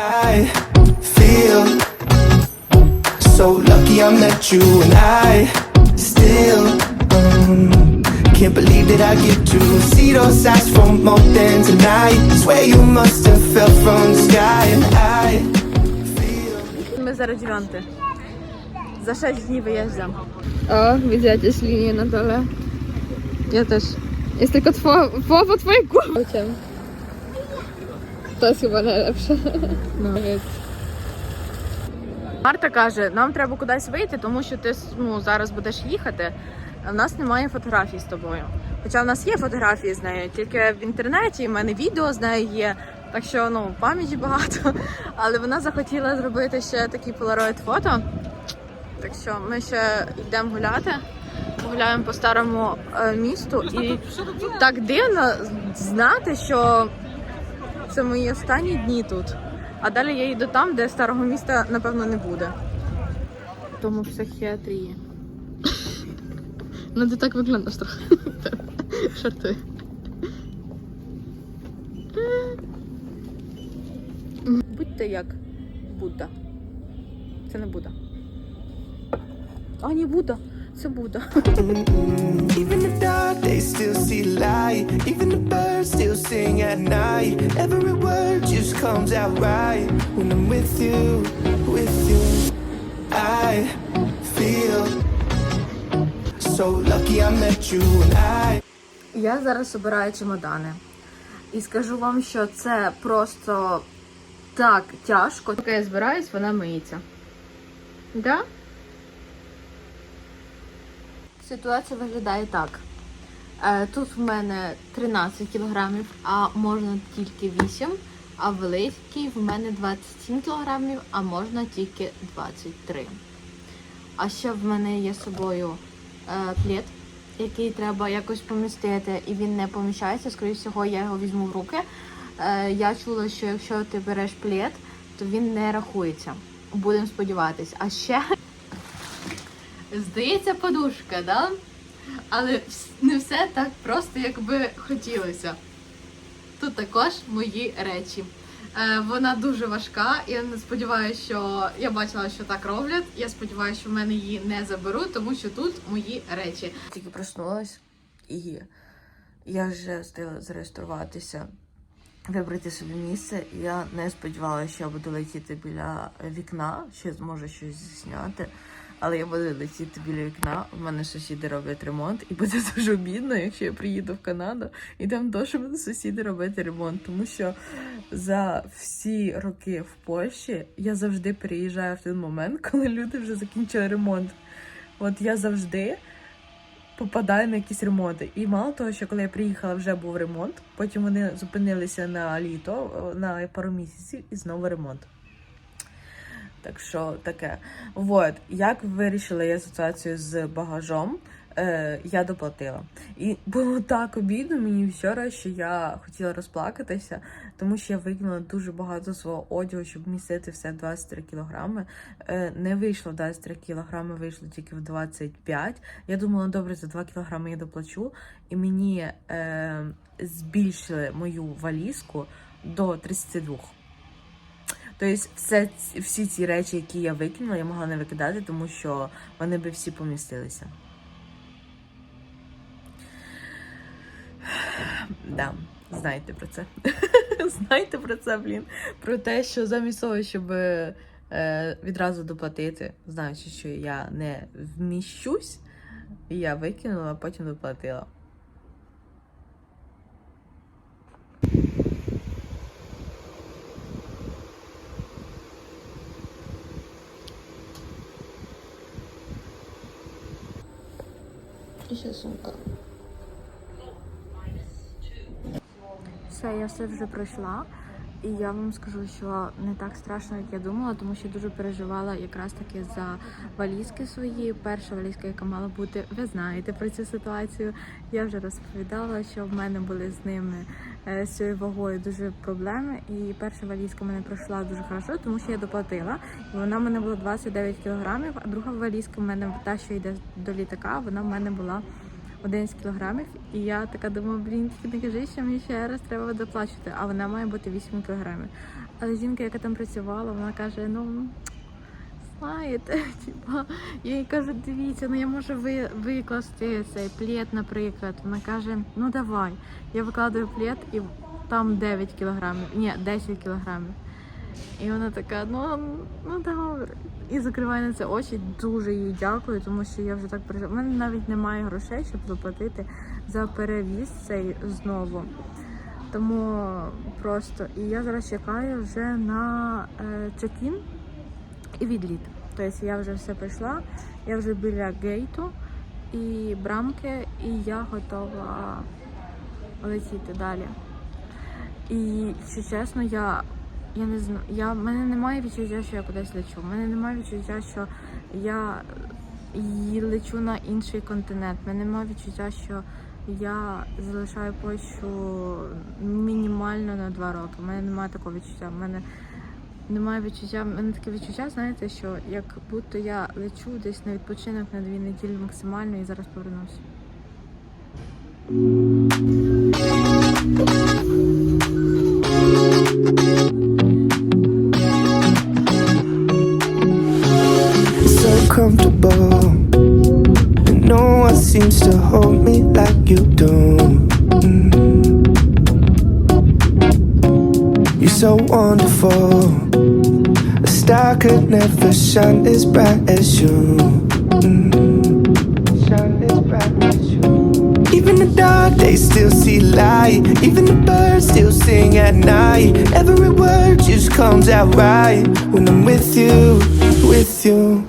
I feel so lucky I met you and I still um, can't believe that I get to see those eyes for more than tonight. Swear you must have fell from the sky and I feel Za 6 dni wyjeżdżam. O, widzę jakieś linie na dole. Ja też. Jest tylko twoja, połowa twojej głowy. To jest chyba najlepsze. No. Марта каже, нам треба кудись вийти, тому що ти ну, зараз будеш їхати, а в нас немає фотографій з тобою. Хоча в нас є фотографії з нею, тільки в інтернеті, в мене відео з нею є. Так що ну, пам'яті багато. Але вона захотіла зробити ще такі полароїд фото. Так що ми ще йдемо гуляти, гуляємо по старому е, місту. І так дивно знати, що це мої останні дні тут. А далі я їду там, де старого міста, напевно, не буде. Тому психіатрії. No ty tak wyglądasz trochę. Żartuję. Будьте як Будда. Це не Будда. А, не Будда. Це Будда. Even the dark days still see light. Even the birds still sing at night. Every word just comes out right when I'm with you, with you. I feel so lucky I met you, and I. Я зараз обираю чемодани. І скажу вам, що це просто так тяжко. Поки я збираюсь, вона миється. Да? Ситуація виглядає так. Е, Тут в мене 13 кілограмів, а можна тільки 8, а великий в мене 27 кілограмів, а можна тільки 23. А ще в мене є з собою е, плед, який треба якось помістити, і він не поміщається. Скоріше всього, я його візьму в руки. Е, я чула, що якщо ти береш плед, то він не рахується. Будемо сподіватись. А ще здається, подушка, да? Але не все так просто, як би хотілося. Тут також мої речі. Е, Вона дуже важка. Я не сподіваюся, що я бачила, що так роблять. Я сподіваюся, що в мене її не заберуть, тому що тут мої речі. Тільки проснулась і я вже встигла зареєструватися, вибрати собі місце. Я не сподівалася, що я буду летіти біля вікна, ще зможу щось зняти. Але я буду летіти біля вікна. У мене сусіди роблять ремонт, і буде дуже обідно, якщо я приїду в Канаду і там теж будуть сусіди робити ремонт. Тому що за всі роки в Польщі я завжди переїжджаю в той момент, коли люди вже закінчили ремонт. От я завжди попадаю на якісь ремонти. І мало того, що коли я приїхала, вже був ремонт. Потім вони зупинилися на літо на пару місяців і знову ремонт. Так що таке. Вот. Як вирішила я ситуацію з багажом, е, я доплатила. І було так обідно мені вчора, що я хотіла розплакатися, тому що я викинула дуже багато свого одягу, щоб містити все 23 кілограми. Е, не вийшло 23 кілограми, вийшло тільки в 25. Я думала, добре, за 2 кілограми я доплачу. І мені е, збільшили мою валізку до 32. Тобто, все, всі ці речі, які я викинула, я могла не викидати, тому що вони би всі помістилися. Да, знайте про це. Знайте про це, блін. Про те, що замість того, щоб е, відразу доплатити, знаючи, що я не вміщусь, я викинула, а потім доплатила. I сумка. Все, я все вже пройшла. І я вам скажу, що не так страшно, як я думала, тому що дуже переживала якраз таки за валізки свої. Перша валізка, яка мала бути, ви знаєте про цю ситуацію. Я вже розповідала, що в мене були з ними е, з цією вагою дуже проблеми. І перша валізка мене пройшла дуже хорошо, тому що я доплатила. І вона в мене була 29 кілограмів, а друга валізка в мене та, що йде до літака, вона в мене була 11 кілограмів. І я така думаю, блін, тільки не що мені ще раз треба доплачувати, а вона має бути 8 кілограмів. Але жінка, яка там працювала, вона каже: ну. Знаєте, типа, я їй кажу, дивіться, ну я можу ви, викласти цей плед, наприклад. Вона каже, ну давай. Я викладаю плед і там 9 кілограмів, ні, 10 кілограмів. І вона така, ну, ну добре. І закриває на це очі. Дуже їй дякую, тому що я вже так переживаю. У мене навіть немає грошей, щоб заплатити за перевіз цей знову. Тому просто. І я зараз чекаю вже на е, чекін і відліт. Тобто я вже все пройшла, я вже біля гейту і брамки, і я готова летіти далі. І якщо чесно, я, я не знаю, я, в мене немає відчуття, що я кудись лечу. В мене немає відчуття, що я лечу на інший континент. В мене немає відчуття, що я залишаю Польщу мінімально на два роки. У мене немає такого відчуття. У мене немає відчуття. У мене таке відчуття, знаєте, що як будто я лечу десь на відпочинок на дві неділі максимально і зараз повернусь. Like you do. Mm. You're so wonderful. A star could never shine as bright as you. Mm. Even the dark days still see light. Even the birds still sing at night. Every word just comes out right when I'm with you, with you.